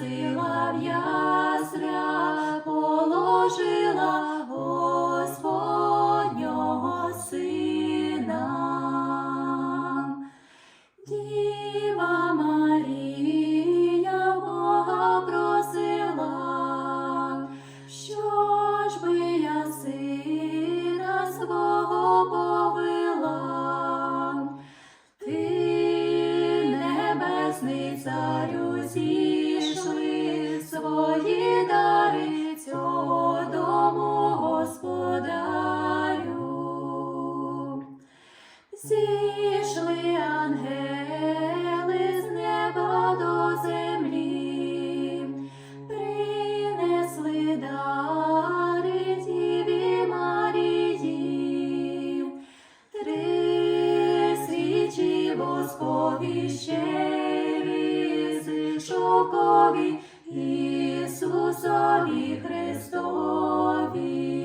see Зійшли ангели з неба до землі, принесли дари Діві Марії, три свічі воскові щирі, шовкові Ісусові Христові.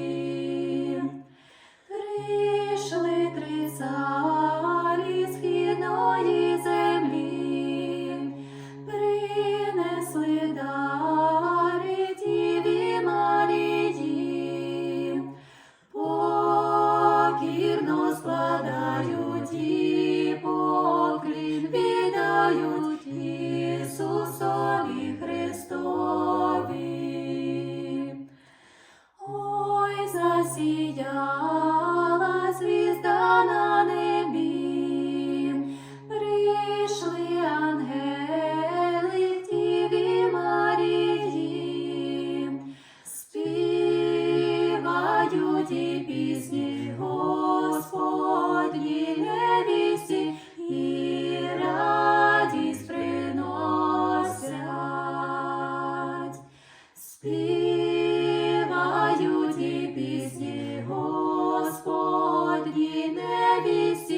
Засіяла звізда на небі, прийшли ангели Діві Марії, співають і пісні Господь. baby see